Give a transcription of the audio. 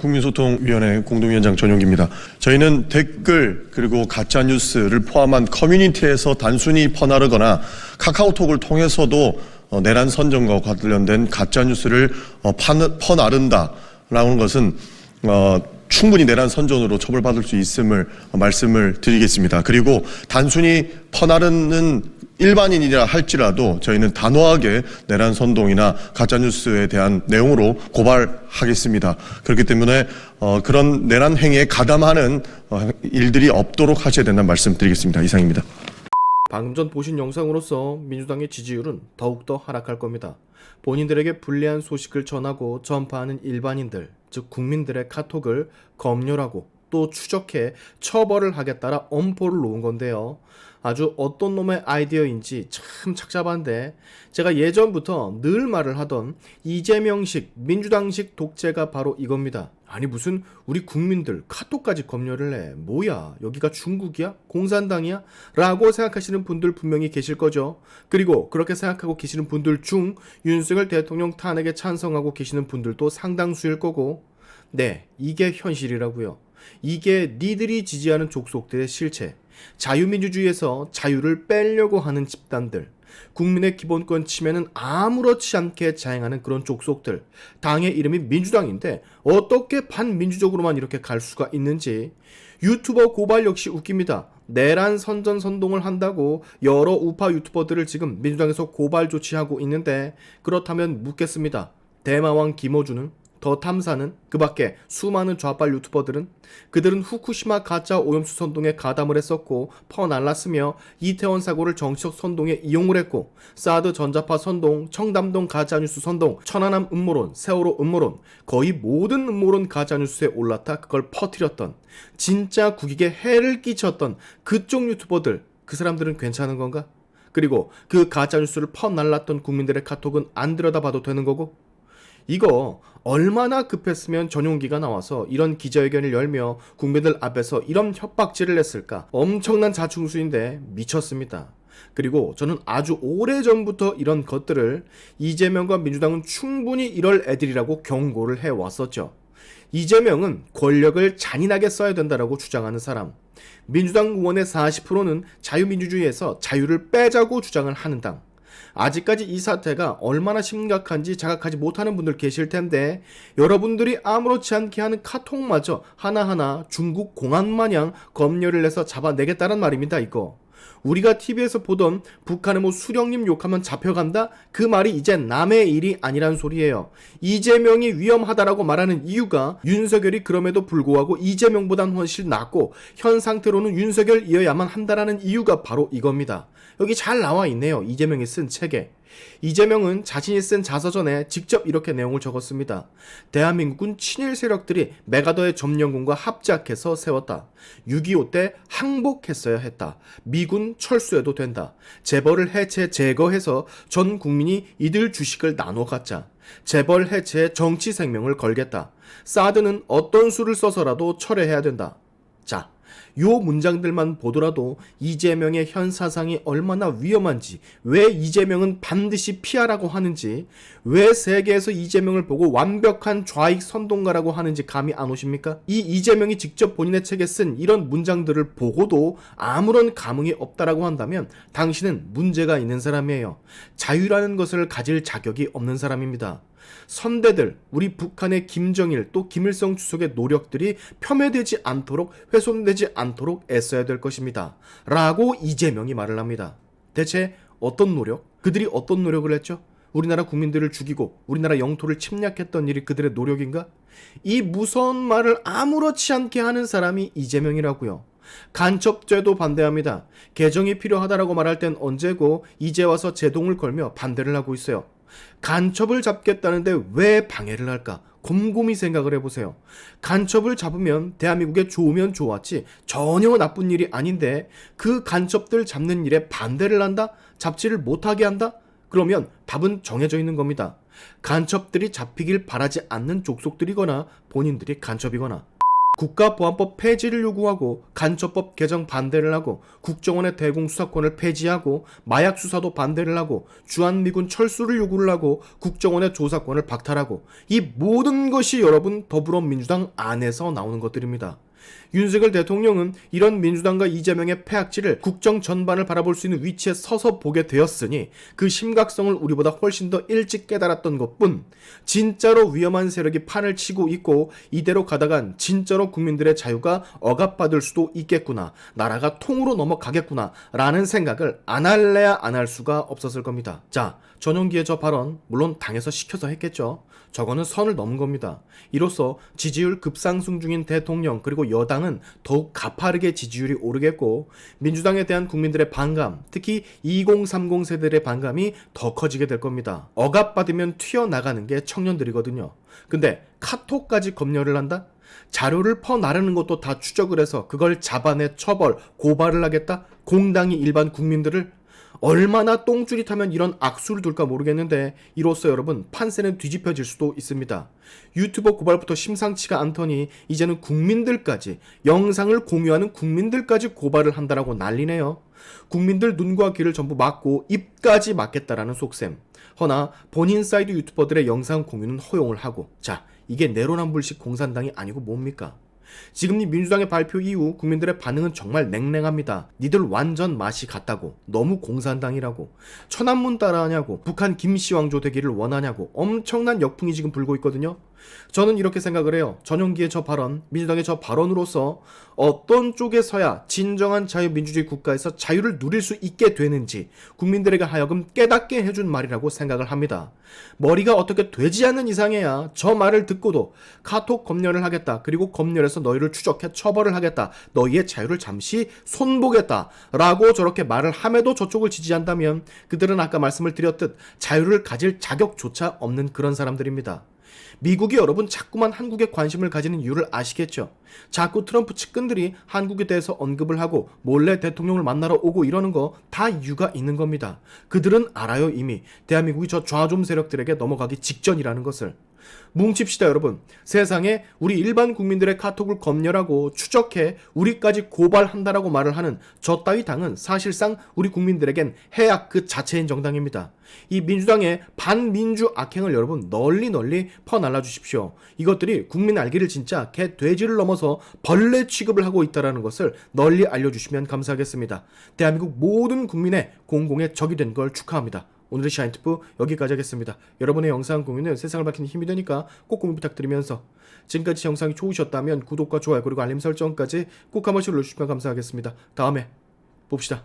국민소통위원회 공동위원장 전용기입니다. 저희는 댓글 그리고 가짜 뉴스를 포함한 커뮤니티에서 단순히 퍼나르거나 카카오톡을 통해서도 어, 내란 선전과 관련된 가짜 뉴스를 어, 퍼나른다라는 것은 어, 충분히 내란 선전으로 처벌받을 수 있음을 어, 말씀을 드리겠습니다. 그리고 단순히 퍼나르는 일반인이라 할지라도 저희는 단호하게 내란 선동이나 가짜 뉴스에 대한 내용으로 고발하겠습니다. 그렇기 때문에 어, 그런 내란 행위에 가담하는 어, 일들이 없도록 하셔야 된다는 말씀 드리겠습니다. 이상입니다. 방금 전 보신 영상으로서 민주당의 지지율은 더욱더 하락할 겁니다. 본인들에게 불리한 소식을 전하고 전파하는 일반인들, 즉 국민들의 카톡을 검열하고 또 추적해 처벌을 하겠다라 엄포를 놓은 건데요. 아주 어떤 놈의 아이디어인지 참 착잡한데 제가 예전부터 늘 말을 하던 이재명식 민주당식 독재가 바로 이겁니다. 아니 무슨 우리 국민들 카톡까지 검열을 해. 뭐야? 여기가 중국이야? 공산당이야? 라고 생각하시는 분들 분명히 계실 거죠. 그리고 그렇게 생각하고 계시는 분들 중 윤석열 대통령 탄핵에 찬성하고 계시는 분들도 상당수일 거고. 네 이게 현실이라고요 이게 니들이 지지하는 족속들의 실체. 자유민주주의에서 자유를 빼려고 하는 집단들. 국민의 기본권 침해는 아무렇지 않게 자행하는 그런 족속들. 당의 이름이 민주당인데 어떻게 반민주적으로만 이렇게 갈 수가 있는지. 유튜버 고발 역시 웃깁니다. 내란 선전 선동을 한다고 여러 우파 유튜버들을 지금 민주당에서 고발 조치하고 있는데 그렇다면 묻겠습니다. 대마왕 김어준은 더 탐사는 그 밖에 수많은 좌빨 유튜버들은 그들은 후쿠시마 가짜 오염수 선동에 가담을 했었고 퍼날랐으며 이태원 사고를 정치적 선동에 이용을 했고 사드 전자파 선동, 청담동 가짜뉴스 선동, 천안함 음모론, 세월호 음모론 거의 모든 음모론 가짜뉴스에 올라타 그걸 퍼뜨렸던 진짜 국익에 해를 끼쳤던 그쪽 유튜버들 그 사람들은 괜찮은 건가? 그리고 그 가짜뉴스를 퍼날랐던 국민들의 카톡은 안 들여다봐도 되는 거고 이거 얼마나 급했으면 전용기가 나와서 이런 기자회견을 열며 국민들 앞에서 이런 협박질을 했을까? 엄청난 자충수인데 미쳤습니다. 그리고 저는 아주 오래 전부터 이런 것들을 이재명과 민주당은 충분히 이럴 애들이라고 경고를 해 왔었죠. 이재명은 권력을 잔인하게 써야 된다라고 주장하는 사람. 민주당 의원의 40%는 자유민주주의에서 자유를 빼자고 주장을 하는 당. 아직까지 이 사태가 얼마나 심각한지 자각하지 못하는 분들 계실 텐데 여러분들이 아무렇지 않게 하는 카톡마저 하나하나 중국 공안 마냥 검열을 해서 잡아내겠다는 말입니다 이거 우리가 TV에서 보던 북한의 뭐 수령님 욕하면 잡혀간다? 그 말이 이제 남의 일이 아니란 소리예요. 이재명이 위험하다라고 말하는 이유가 윤석열이 그럼에도 불구하고 이재명보단 훨씬 낫고 현 상태로는 윤석열이어야만 한다라는 이유가 바로 이겁니다. 여기 잘 나와 있네요. 이재명이 쓴 책에. 이재명은 자신이 쓴 자서전에 직접 이렇게 내용을 적었습니다. 대한민국은 친일 세력들이 메가더의 점령군과 합작해서 세웠다. 6.25 때 항복했어야 했다. 미군 철수해도 된다. 재벌을 해체 제거해서 전 국민이 이들 주식을 나눠 갖자. 재벌 해체에 정치 생명을 걸겠다. 사드는 어떤 수를 써서라도 철회해야 된다. 자, 요 문장들만 보더라도 이재명의 현 사상이 얼마나 위험한지, 왜 이재명은 반드시 피하라고 하는지, 왜 세계에서 이재명을 보고 완벽한 좌익 선동가라고 하는지 감이 안 오십니까? 이 이재명이 직접 본인의 책에 쓴 이런 문장들을 보고도 아무런 감흥이 없다라고 한다면 당신은 문제가 있는 사람이에요. 자유라는 것을 가질 자격이 없는 사람입니다. 선대들, 우리 북한의 김정일 또 김일성 주석의 노력들이 폄훼되지 않도록 훼손되지 않도록 애써야 될 것입니다. 라고 이재명이 말을 합니다. 대체 어떤 노력? 그들이 어떤 노력을 했죠? 우리나라 국민들을 죽이고 우리나라 영토를 침략했던 일이 그들의 노력인가? 이 무서운 말을 아무렇지 않게 하는 사람이 이재명이라고요. 간첩죄도 반대합니다. 개정이 필요하다라고 말할 땐 언제고 이제 와서 제동을 걸며 반대를 하고 있어요. 간첩을 잡겠다는데 왜 방해를 할까? 곰곰이 생각을 해보세요. 간첩을 잡으면 대한민국에 좋으면 좋았지 전혀 나쁜 일이 아닌데 그 간첩들 잡는 일에 반대를 한다? 잡지를 못하게 한다? 그러면 답은 정해져 있는 겁니다. 간첩들이 잡히길 바라지 않는 족속들이거나 본인들이 간첩이거나 국가보안법 폐지를 요구하고 간첩법 개정 반대를 하고 국정원의 대공 수사권을 폐지하고 마약 수사도 반대를 하고 주한미군 철수를 요구를 하고 국정원의 조사권을 박탈하고 이 모든 것이 여러분 더불어민주당 안에서 나오는 것들입니다. 윤석열 대통령은 이런 민주당과 이재명의 패악질을 국정 전반을 바라볼 수 있는 위치에 서서 보게 되었으니 그 심각성을 우리보다 훨씬 더 일찍 깨달았던 것뿐. 진짜로 위험한 세력이 판을 치고 있고 이대로 가다간 진짜로 국민들의 자유가 억압받을 수도 있겠구나. 나라가 통으로 넘어가겠구나 라는 생각을 안 할래야 안 할 수가 없었을 겁니다. 자 전용기의 저 발언 물론 당에서 시켜서 했겠죠. 저거는 선을 넘은 겁니다. 이로써 지지율 급상승 중인 대통령 그리고 여 당은 더욱 가파르게 지지율이 오르겠고 민주당에 대한 국민들의 반감, 특히 2030 세대들의 반감이 더 커지게 될 겁니다. 억압받으면 튀어나가는 게 청년들이거든요. 근데 카톡까지 검열을 한다? 자료를 퍼나르는 것도 다 추적을 해서 그걸 잡아내 처벌, 고발을 하겠다? 공당이 일반 국민들을 얼마나 똥줄이 타면 이런 악수를 둘까 모르겠는데 이로써 여러분 판세는 뒤집혀질 수도 있습니다. 유튜버 고발부터 심상치가 않더니 이제는 국민들까지 영상을 공유하는 국민들까지 고발을 한다라고 난리네요. 국민들 눈과 귀를 전부 막고 입까지 막겠다라는 속셈. 허나 본인 사이드 유튜버들의 영상 공유는 허용을 하고 자 이게 내로남불식 공산당이 아니고 뭡니까? 지금 이 민주당의 발표 이후 국민들의 반응은 정말 냉랭합니다. 니들 완전 맛이 같다고. 너무 공산당이라고. 천안문 따라하냐고. 북한 김씨 왕조 되기를 원하냐고. 엄청난 역풍이 지금 불고 있거든요. 저는 이렇게 생각을 해요. 전용기의 저 발언, 민주당의 저 발언으로서 어떤 쪽에 서야 진정한 자유민주주의 국가에서 자유를 누릴 수 있게 되는지 국민들에게 하여금 깨닫게 해준 말이라고 생각을 합니다. 머리가 어떻게 되지 않는 이상해야 저 말을 듣고도 카톡 검열을 하겠다. 그리고 검열해서 너희를 추적해 처벌을 하겠다. 너희의 자유를 잠시 손보겠다. 라고 저렇게 말을 함에도 저쪽을 지지한다면 그들은 아까 말씀을 드렸듯 자유를 가질 자격조차 없는 그런 사람들입니다. 미국이 여러분 자꾸만 한국에 관심을 가지는 이유를 아시겠죠? 자꾸 트럼프 측근들이 한국에 대해서 언급을 하고 몰래 대통령을 만나러 오고 이러는 거 다 이유가 있는 겁니다. 그들은 알아요 이미 대한민국이 저 좌좀 세력들에게 넘어가기 직전이라는 것을. 뭉칩시다 여러분. 세상에 우리 일반 국민들의 카톡을 검열하고 추적해 우리까지 고발한다라고 말을 하는 저 따위 당은 사실상 우리 국민들에겐 해악 그 자체인 정당입니다. 이 민주당의 반민주 악행을 여러분 널리 널리 퍼날라 주십시오. 이것들이 국민 알기를 진짜 개 돼지를 넘어서 벌레 취급을 하고 있다라는 것을 널리 알려주시면 감사하겠습니다. 대한민국 모든 국민의 공공의 적이 된 걸 축하합니다. 오늘의 샤인트프 여기까지 하겠습니다. 여러분의 영상 공유는 세상을 밝히는 힘이 되니까 꼭 공유 부탁드리면서 지금까지 영상이 좋으셨다면 구독과 좋아요 그리고 알림 설정까지 꼭 한 번씩 눌러주시면 감사하겠습니다. 다음에 봅시다.